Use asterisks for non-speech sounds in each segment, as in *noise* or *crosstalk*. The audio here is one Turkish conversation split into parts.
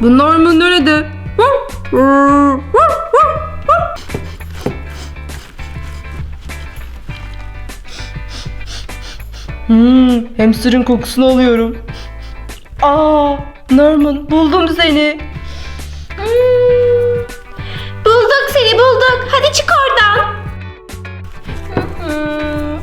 Bu Norman nerede? Hmm, hamsterın kokusunu alıyorum. Aa, Norman buldum seni. Hmm. Bulduk seni bulduk. Hadi çık oradan. Hmm,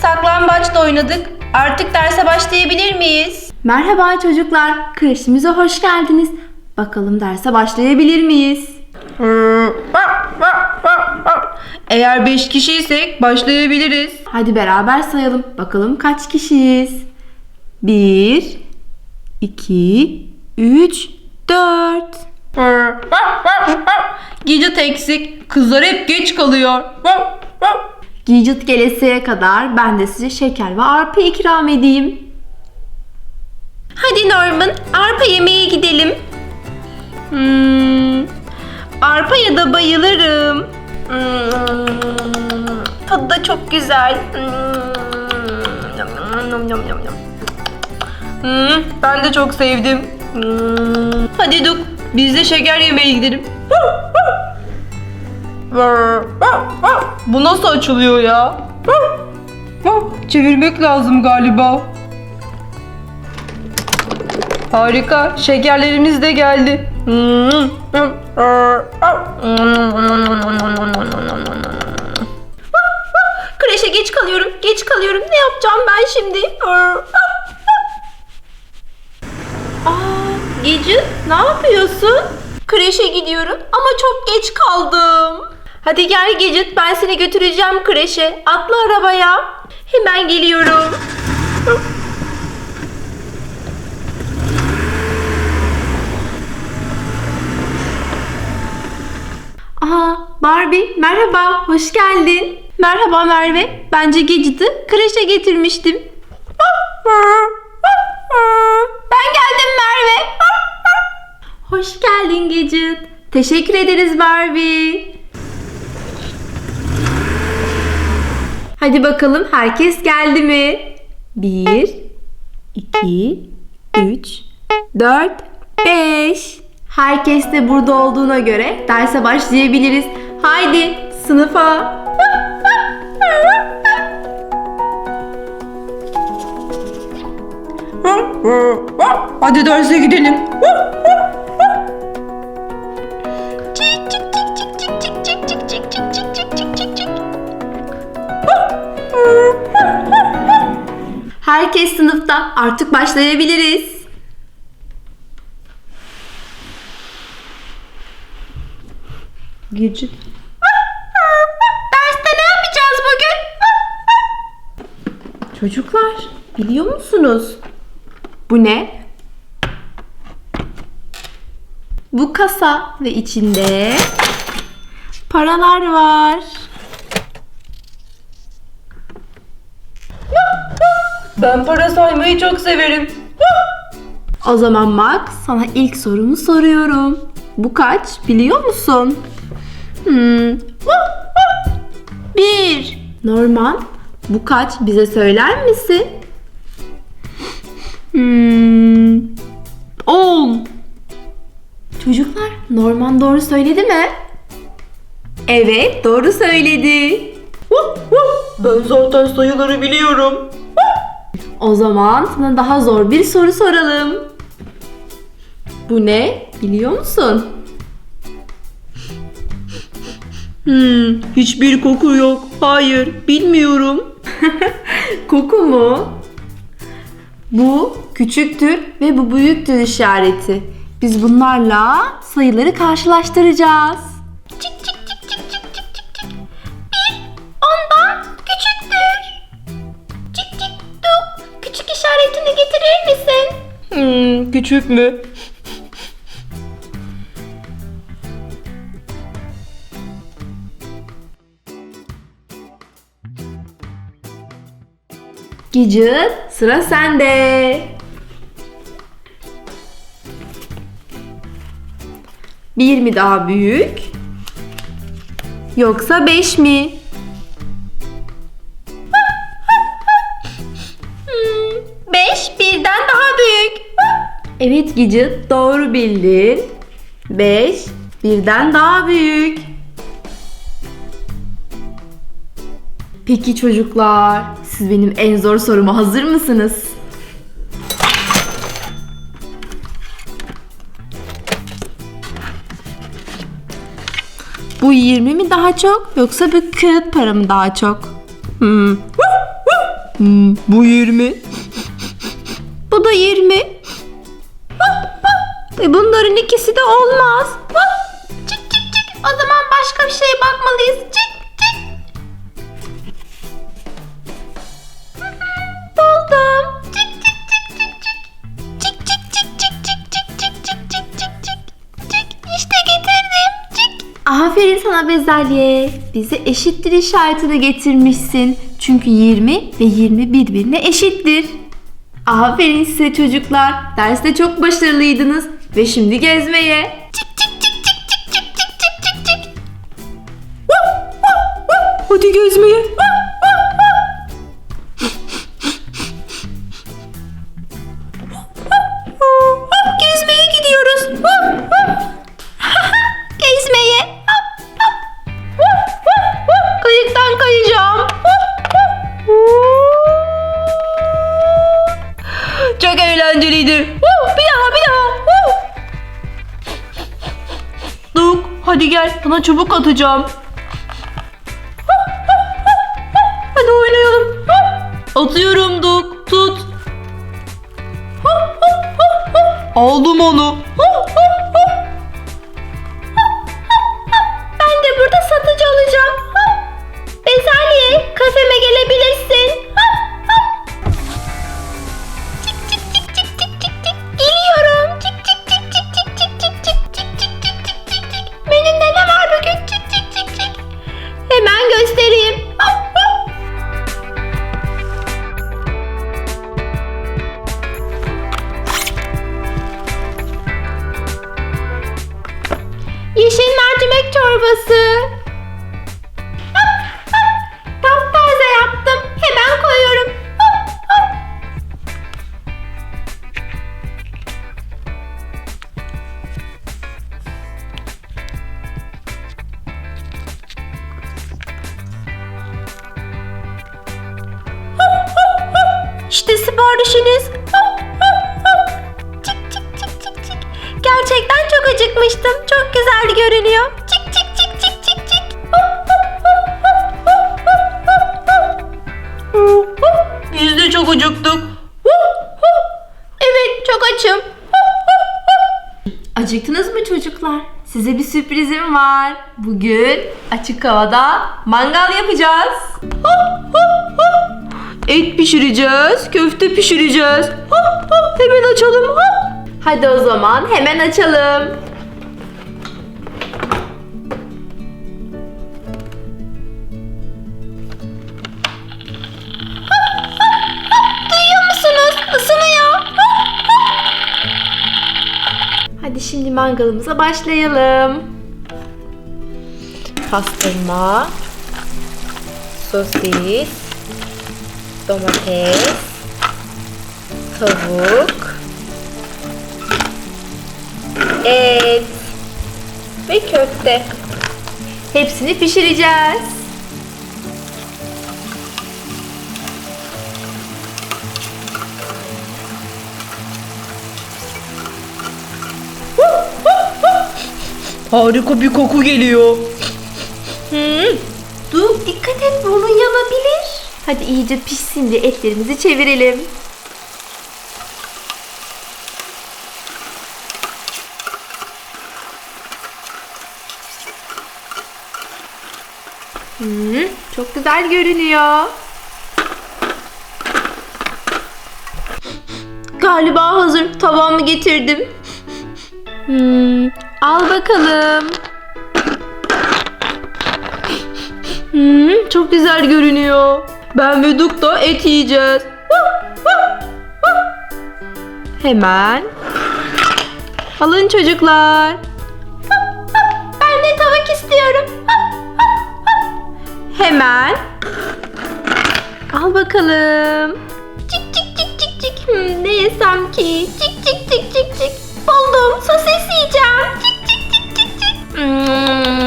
saklambaç da oynadık. Artık derse başlayabilir miyiz? Merhaba çocuklar. Kreşimize hoş geldiniz. Bakalım derse başlayabilir miyiz? Eğer 5 kişiysek başlayabiliriz. Hadi beraber sayalım. Bakalım kaç kişiyiz? 1 2 3 4 Gece eksik. Kızlar hep geç kalıyor. Gidget gelesiye kadar ben de size şeker ve arpa ikram edeyim. Hadi Norman, arpa yemeye gidelim. Hmm, arpaya da bayılırım. Hmm, tadı da çok güzel. Hmm. Hmm, ben de çok sevdim. Hmm, hadi Duk, biz de şeker yemeye gidelim. Bu nasıl açılıyor ya? Çevirmek lazım galiba. Harika. Şekerlerimiz de geldi. Kreşe geç kalıyorum, geç kalıyorum. Ne yapacağım ben şimdi? Aa, Gece ne yapıyorsun? Kreşe gidiyorum ama çok geç kaldım. Hadi gel Gecit ben seni götüreceğim kreşe. Atla arabaya. Hemen geliyorum. Aa, Barbie merhaba, hoş geldin. Merhaba Merve, bence Gecit'i kreşe getirmiştim. Ben geldim Merve. Hoş geldin Gecit. Teşekkür ederiz Barbie. Hadi bakalım herkes geldi mi? 1, 2, 3, 4, 5. Herkes de burada olduğuna göre derse başlayabiliriz. Haydi sınıfa. Hadi derse gidelim. Herkes sınıfta. Artık başlayabiliriz. Gece. Çocuklar, biliyor musunuz? Bu ne? Bu kasa ve içinde paralar var. Ben para saymayı çok severim. O zaman bak sana ilk sorumu soruyorum. Bu kaç biliyor musun? Hmm. Bir. Norman bu kaç bize söyler misin? Hmm. On. Çocuklar Norman doğru söyledi mi? Evet doğru söyledi. Ben zaten sayıları biliyorum. O zaman sana daha zor bir soru soralım. Bu ne? Biliyor musun? Hmm, hiçbir koku yok. Hayır, bilmiyorum. *laughs* Koku mu? Bu küçüktür ve bu büyüktür işareti. Biz bunlarla sayıları karşılaştıracağız. Çık çık çık çık çık çık çık çık. Bir ondan küçüktür. Çık çık duk. Küçük işaretini getirir misin? Hmm, küçük mü? Gidget sıra sende. Bir mi daha büyük? Yoksa beş mi? Beş birden daha büyük. Evet Gidget doğru bildin. 5 birden daha büyük. Peki çocuklar, siz benim en zor soruma hazır mısınız? Bu 20 mi daha çok yoksa bu kağıt para mı daha çok? Hmm. Hmm, bu 20. *laughs* Bu da 20. E bunların ikisi de olmaz. Çık çık çık. O zaman başka bir şeye bakmalıyız. Çık Aferin sana bezelye. Bize eşittir işaretini getirmişsin. Çünkü 20 ve 20 birbirine eşittir. Aferin size çocuklar. Derste çok başarılıydınız. Ve şimdi gezmeye. Çık çık çık çık çık çık çık çık çık. Hadi. Gezmeye Eğlenceliydi. Bir daha bir daha. Duk hadi gel sana çubuk atacağım. Hadi oynayalım. Atıyorum Duk tut. Aldım onu. Çok acıkmıştım. Çok güzel görünüyor. Çık çık çık çık çık çık. Biz de çok acıktık. Evet çok açım. Acıktınız mı çocuklar? Size bir sürprizim var. Bugün açık havada mangal yapacağız. Et pişireceğiz, köfte pişireceğiz. Hemen açalım. Hadi o zaman hemen açalım. Duyuyor musunuz? Isınıyor. Hadi şimdi mangalımıza başlayalım. Pastırma, sosis, domates, tavuk, et ve köfte. Hepsini pişireceğiz. Harika bir koku geliyor. Hmm. Dur dikkat et burnun yanabilir. Hadi iyice pişsin diye etlerimizi çevirelim. Hmm, çok güzel görünüyor. Galiba hazır. Tabağımı getirdim. Hmm, al bakalım. Hmm, çok güzel görünüyor. Ben ve Duk da et yiyeceğiz. Hemen. Alın çocuklar. Ben de tavuk istiyorum. Hemen. Al bakalım. Cik cik cik cik cik. Hmm, ne yesem ki? Cik cik cik cik cik. Buldum. Sosis yiyeceğim. Cik cik cik cik cik. Hmm.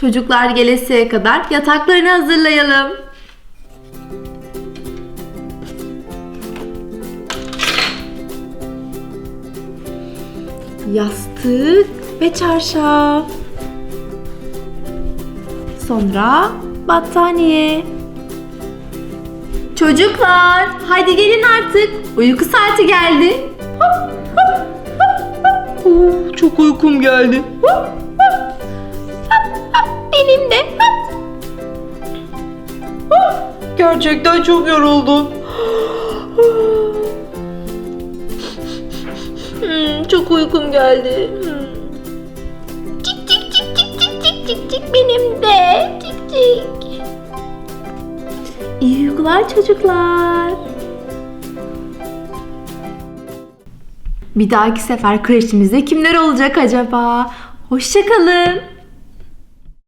Çocuklar gelesiye kadar yataklarını hazırlayalım. Yastık ve çarşaf. Sonra battaniye. Çocuklar, hadi gelin artık. Uyku saati geldi. Oh, çok uykum geldi. Benim de. Gerçekten çok yoruldum. Hmm, çok uykum geldi. Hmm. Cik cik cik cik cik cik cik cik benim de. Cik cik. İyi uykular çocuklar. Bir dahaki sefer kreşimizde kimler olacak acaba? Hoşçakalın.